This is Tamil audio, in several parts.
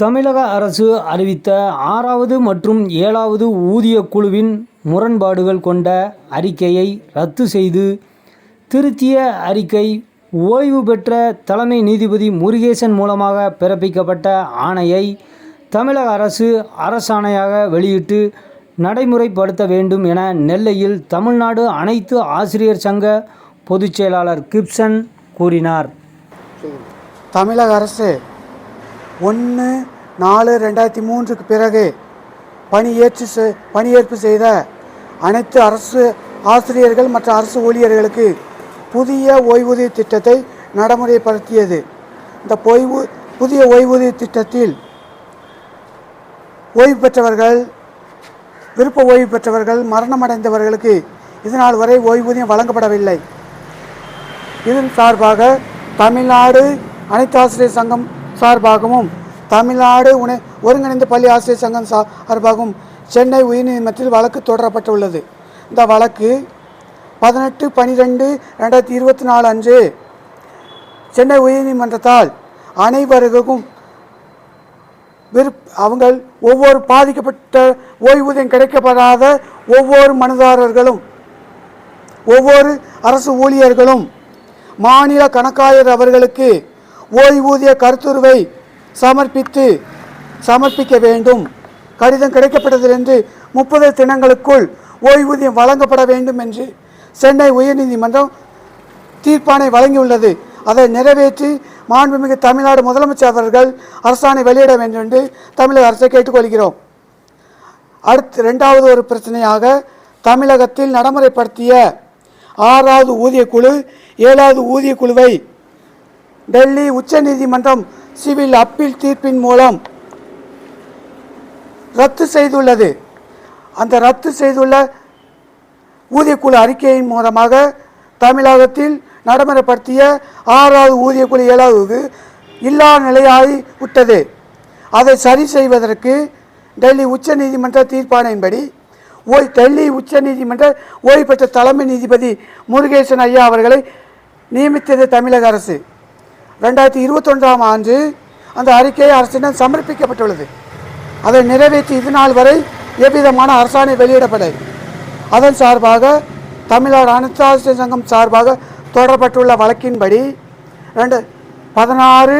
தமிழக அரசு அறிவித்த ஆறாவது மற்றும் ஏழாவது ஊதிய குழுவின் முரண்பாடுகள் கொண்ட அறிக்கையை ரத்து செய்து திருத்திய அறிக்கை ஓய்வு பெற்ற தலைமை நீதிபதி முருகேசன் மூலமாக பிறப்பிக்கப்பட்ட ஆணையை தமிழக அரசு அரசாணையாக வெளியிட்டு நடைமுறைப்படுத்த வேண்டும் என நெல்லையில் தமிழ்நாடு அனைத்து ஆசிரியர் சங்க பொதுச் செயலாளர் கிப்சன் கூறினார். தமிழக அரசு ஒன்று நாலு ரெண்டாயிரத்தி மூன்றுக்கு பிறகு பணியேற்று செ- பணியேற்பு செய்த அனைத்து அரசு ஆசிரியர்கள் மற்றும் அரசு ஊழியர்களுக்கு புதிய ஓய்வூதிய திட்டத்தை நடைமுறைப்படுத்தியது. இந்த ஓய்வு புதிய ஓய்வூதிய திட்டத்தில் ஓய்வு பெற்றவர்கள் விருப்ப ஓய்வு பெற்றவர்கள் மரணமடைந்தவர்களுக்கு இதனால் வரை ஓய்வூதியம் வழங்கப்படவில்லை. இதன் சார்பாக தமிழ்நாடு அனைத்து ஆசிரியர் சங்கம் சார்பாகவும் தமிழ்நாடு உணை ஒருங்கிணைந்த பள்ளி ஆசிரியர் சங்கம் சார்பாகவும் சென்னை உயர்நீதிமன்றத்தில் வழக்கு தொடரப்பட்டுள்ளது. இந்த வழக்கு பதினெட்டு பனிரெண்டு ரெண்டாயிரத்தி இருபத்தி நாலு அன்று சென்னை உயர்நீதிமன்றத்தால் அனைவருக்கும் விருப் அவங்கள் ஒவ்வொரு பாதிக்கப்பட்ட ஓய்வூதியம் கிடைக்கப்படாத ஒவ்வொரு மனுதாரர்களும் ஒவ்வொரு அரசு ஊழியர்களும் மாநில கணக்காயர் அவர்களுக்கு ஓய்வூதிய கருத்துருவை சமர்ப்பித்து சமர்ப்பிக்க வேண்டும். கடிதம் கிடைக்கப்பட்டதிலிருந்து முப்பது தினங்களுக்குள் ஓய்வூதியம் வழங்கப்பட வேண்டும் என்று சென்னை உயர்நீதிமன்றம் தீர்ப்பானை வழங்கியுள்ளது. அதை நிறைவேற்றி மாண்புமிகு தமிழ்நாடு முதலமைச்சர் அவர்கள் அரசாணை வெளியிட வேண்டும் என்று தமிழக அரசை கேட்டுக்கொள்கிறோம். அடுத்து ரெண்டாவது ஒரு பிரச்சனையாக தமிழகத்தில் நடைமுறைப்படுத்திய ஆறாவது ஊதியக்குழு ஏழாவது ஊதிய குழுவை டெல்லி உச்சநீதிமன்றம் சிவில் அப்பீல் தீர்ப்பின் மூலம் ரத்து செய்துள்ளது. அந்த ரத்து செய்துள்ள ஊதியக்குழு அறிக்கையின் மூலமாக தமிழகத்தில் நடைமுறைப்படுத்திய ஆறாவது ஊதியக்குழு ஏழாவது இல்லா நிலையாகி விட்டது. அதை சரி செய்வதற்கு டெல்லி உச்சநீதிமன்ற தீர்ப்பாணையின்படி ஓய் டெல்லி உச்சநீதிமன்ற ஓய்வு பெற்ற தலைமை நீதிபதி முருகேசன் ஐயா அவர்களை நியமித்தது தமிழக அரசு. ரெண்டாயிரத்தி இருபத்தொன்றாம் ஆண்டு அந்த அறிக்கை அரசிடம் சமர்ப்பிக்கப்பட்டுள்ளது. அதை நிறைவேற்றி இது நாள் வரை எவ்விதமான அரசாணை வெளியிடப்படவில்லை அதன் சார்பாக தமிழ்நாடு அனைத்து ஆசிரியர் சங்கம் சார்பாக தொடரப்பட்டுள்ள வழக்கின்படி ரெண்டு பதினாறு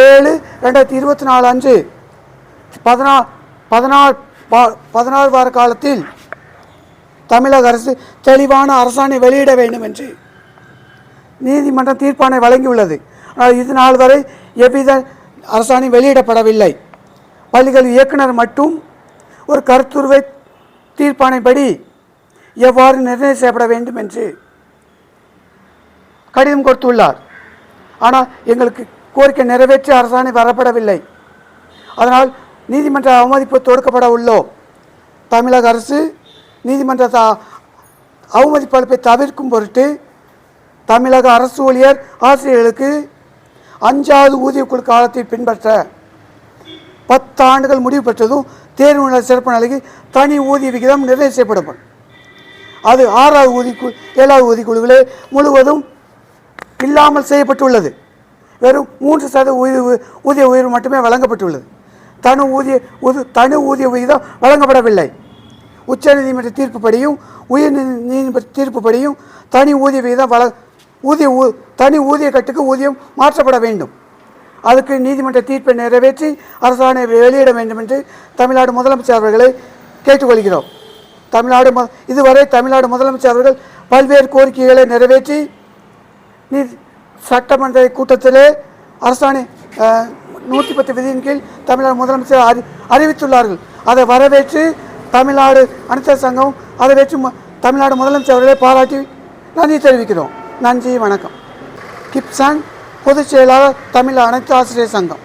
ஏழு ரெண்டாயிரத்தி இருபத்தி நாலு அஞ்சு பதினா பதினாறு பதினாறு வார காலத்தில் தமிழக அரசு தெளிவான அரசாணை வெளியிட வேண்டும் என்று நீதிமன்றம் தீர்ப்பாணை வழங்கியுள்ளது. ஆனால் இது நாள் வரை எவ்வித அரசாணை வெளியிடப்படவில்லை. பள்ளிகள் இயக்குனர் மட்டும் ஒரு கருத்துருவை தீர்ப்பானைப்படி எவ்வாறு நிர்ணயம் செய்யப்பட வேண்டும் என்று கடிதம் கொடுத்துள்ளார். ஆனால் எங்களுக்கு கோரிக்கை நிறைவேற்றி அரசாணை வரப்படவில்லை. அதனால் நீதிமன்ற அவமதிப்பு தொடுக்கப்பட உள்ளோம். தமிழக அரசு நீதிமன்ற அவமதிப்பளிப்பை தவிர்க்கும் பொருட்டு தமிழக அரசு ஊழியர் ஆசிரியர்களுக்கு அஞ்சாவது ஊதியக்குழு காலத்தை பின்பற்ற பத்து ஆண்டுகள் முடிவு பெற்றதும் தேர்வு நிலை சிறப்பு நிலைக்கு தனி ஊதிய விகிதம் நிர்ணயம் செய்யப்படும். அது ஆறாவது ஊதிக்குழு ஏழாவது ஊதியக்குழுவிலே முழுவதும் இல்லாமல் செய்யப்பட்டுள்ளது. வெறும் மூன்று சதவீத ஊதிய ஊதிய உயர்வு மட்டுமே வழங்கப்பட்டுள்ளது. தனு ஊதிய உது தனு ஊதிய விகிதம் வழங்கப்படவில்லை. உச்சநீதிமன்ற தீர்ப்புப்படியும் உயர் நீதி- நீதிமன்ற தீர்ப்புப்படியும் தனி ஊதிய விகிதம் வழங்க ஊதிய ஊ- தனி ஊதிய கட்டுக்கு ஊதியம் மாற்றப்பட வேண்டும். அதுக்கு நீதிமன்ற தீர்ப்பை நிறைவேற்றி அரசாணை வெளியிட வேண்டும் என்று தமிழ்நாடு முதலமைச்சர் அவர்களை கேட்டுக்கொள்கிறோம். தமிழ்நாடு இதுவரை தமிழ்நாடு முதலமைச்சர் அவர்கள் பல்வேறு கோரிக்கைகளை நிறைவேற்றி நீ சட்டமன்ற கூட்டத்திலே அரசாணை நூற்றி பத்து விதியின் கீழ் தமிழ்நாடு முதலமைச்சர் அறி அறிவித்துள்ளார்கள். அதை வரவேற்று தமிழ்நாடு அனைத்து சங்கம் அதை வச்சு மு- தமிழ்நாடு முதலமைச்சர் அவர்களை பாராட்டி நன்றி தெரிவிக்கிறோம். நன்றி வணக்கம். கிப்சன் பொதுச் செயலாளர் தமிழ் அனைத்து ஆசிரியர் சங்கம்.